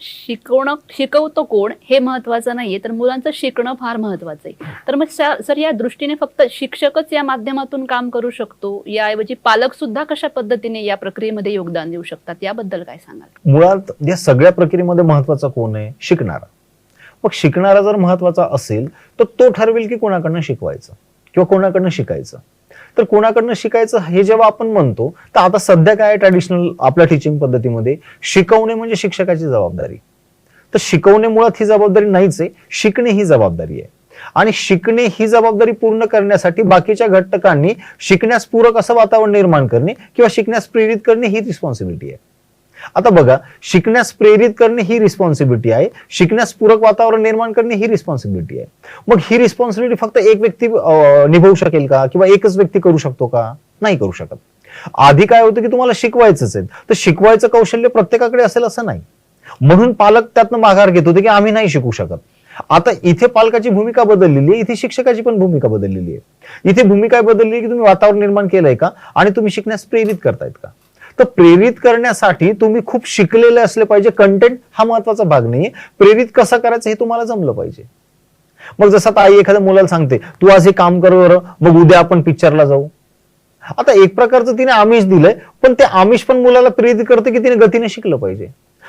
शिकवणं शिकवतो कोण हे महत्वाचं नाहीये. तर मुलांचं शिकणं फार महत्वाचं आहे. तर मग सर या दृष्टीने फक्त शिक्षकच या माध्यमातून काम करू शकतो याऐवजी पालक सुद्धा कशा पद्धतीने या प्रक्रियेमध्ये योगदान देऊ शकतात याबद्दल काय सांगाल? मुळात या सगळ्या प्रक्रियेमध्ये महत्त्वाचा कोण आहे? शिकणारा. मग शिकणारा जर महत्त्वाचा असेल तर तो ठरवेल की कोणाकडनं शिकवायचं किंवा कोणाकडनं शिकायचं. तर कोणाकडनं शिकायचं हे जेव्हा आपण म्हणतो तर आता सध्या काय ट्रॅडिशनल आपल्या टीचिंग पद्धतीमध्ये? शिकवणे म्हणजे शिक्षकाची जबाबदारी. तर शिकवणे मुळात ही जबाबदारी नाहीच आहे शिकणे ही जबाबदारी आहे. आणि शिकणे ही जबाबदारी पूर्ण करण्यासाठी बाकीच्या घटकांनी शिकण्यास पूरक असं वातावरण निर्माण करणे किंवा शिकण्यास प्रेरित करणे ही रिस्पॉन्सिबिलिटी आहे. आता बघा शिकण्यास प्रेरित करणे ही रिस्पॉन्सिबिलिटी आहे. शिकण्यास पूरक वातावरण निर्माण करणे ही रिस्पॉन्सिबिलिटी आहे. मग ही रिस्पॉन्सिबिलिटी फक्त एक व्यक्ती अं, निभवू शकेल का? किंवा एकच व्यक्ती करू शकतो का? नाही करू शकत. आधी काय होतं की तुम्हाला शिकवायचंच आहे. तर शिकवायचं कौशल्य प्रत्येकाकडे असेल असं नाही. म्हणून पालक त्यातनं माघार घेत होते की आम्ही नाही शिकू शकत. आता इथे पालकाची भूमिका बदललेली आहे इथे शिक्षकाची पण भूमिका बदललेली आहे. इथे भूमिका बदलली आहे की तुम्ही वातावरण निर्माण केलंय का? आणि तुम्ही शिकण्यास प्रेरित करतायत का? तर प्रेरित करण्यासाठी तुम्ही खूप शिकलेले असले पाहिजे. कंटेंट हा महत्त्वाचा भाग नाहीये. प्रेरित कसा करायचं हे तुम्हाला जमलं पाहिजे. मग जसं आता आई एखाद्या मुलाला सांगते तू आज हे काम कर बरं मग उद्या आपण पिक्चरला जाऊ. आता एक प्रकारचं तिने आमिष दिलंय पण ते आमिष पण मुलाला प्रेरित करते की तिने गतीने शिकलं पाहिजे.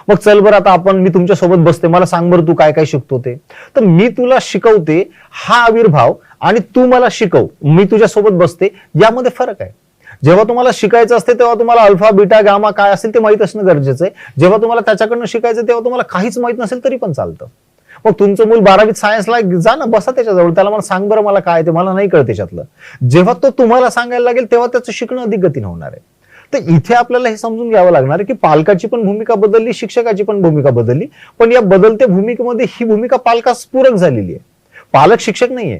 मग चल बरं आता आपण मी तुमच्यासोबत बसते मला सांग बरं तू काय काय शिकतो ते. तर मी तुला शिकवते हा आविर्भाव आणि तू मला शिकव मी तुझ्या सोबत बसते यामध्ये फरक आहे. जेव्हा तुम्हाला शिकायचं असते तेव्हा तुम्हाला अल्फा बीटा गामा काय असेल ते माहीत असणं गरजेचं आहे. जेव्हा तुम्हाला त्याच्याकडनं शिकायचं तेव्हा तुम्हाला काहीच माहीत नसेल तरी पण चालतं. मग तुमचं मूल बारावीत सायन्सला जा ना बसा त्याच्याजवळ. त्याला मला सांग बरं मला काय ते मला नाही कळत त्याच्यातलं जेव्हा तो तुम्हाला सांगायला लागेल तेव्हा त्याचं शिकणं अधिक गतीनं होणार आहे. तर इथे आपल्याला हे समजून घ्यावं लागणार आहे की पालकाची पण भूमिका बदलली शिक्षकाची पण भूमिका बदलली पण या बदलत्या भूमिकेमध्ये ही भूमिका पालकास पूरक झालेली आहे. पालक शिक्षक नाहीये.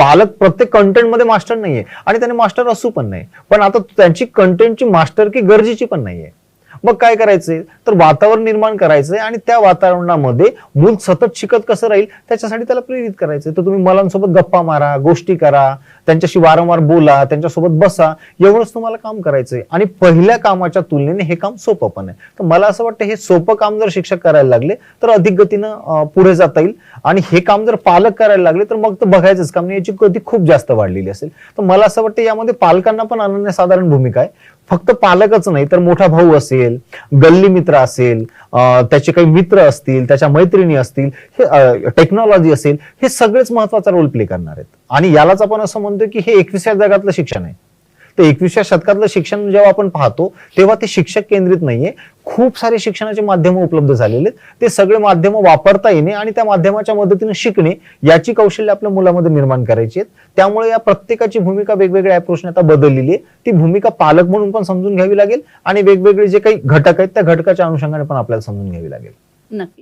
पालक प्रत्येक कंटेंटमध्ये मास्टर नाहीये. आणि त्याने मास्टर असू पण नाही. पण आता त्यांची कंटेंटची मास्टर की गरजेची पण नाहीये. मग काय करायचंय? तर वातावरण निर्माण करायचंय आणि त्या वातावरणामध्ये मूल सतत शिकत कसं राहील? त्याच्यासाठी त्याला प्रेरित करायचंय. तर तुम्ही मुलांसोबत गप्पा मारा गोष्टी करा त्यांच्याशी वारंवार बोला त्यांच्यासोबत बसा एवढंच तुम्हाला काम करायचंय. आणि पहिल्या कामाच्या तुलनेने हे काम सोपं पण आहे. तर मला असं वाटतं हे सोपं काम जर शिक्षक करायला लागले तर अधिक गतीनं पुढे जाता येईल. आणि हे काम जर पालक करायला लागले तर मग तर बघायचंच. काम नाही याची गती खूप जास्त वाढलेली असेल. तर मला असं वाटतं यामध्ये पालकांना पण अनन्यसाधारण भूमिका आहे. फक्त पालकच नाही तर मोठा भाऊ असेल गल्ली मित्र असेल त्याचे काही मित्र असतील त्याच्या मैत्रिणी असतील हे टेक्नॉलॉजी असेल हे सगळेच महत्त्वाचा रोल प्ले करणार आहेत. आणि यालाच आपण असं म्हणतो की हे एकविसाव्या जगातलं शिक्षण आहे. तर एकविसव्या शतकातलं शिक्षण जेव्हा आपण पाहतो तेव्हा ते शिक्षक केंद्रित नाहीये. खूप सारे शिक्षणाचे माध्यम उपलब्ध झालेले आहेत. ते सगळे माध्यम वापरता येणे आणि त्या माध्यमाच्या मदतीने शिकणे याची कौशल्य आपल्या मुलामध्ये निर्माण करायची आहेत. त्यामुळे या प्रत्येकाची भूमिका वेगवेगळ्या अप्रोचने आता बदललेली आहे. ती भूमिका पालक म्हणून पण समजून घ्यावी लागेल आणि वेगवेगळे जे काही घटक आहेत त्या घटकाच्या अनुषंगाने पण आपल्याला समजून घ्यावी लागेल. नक्की.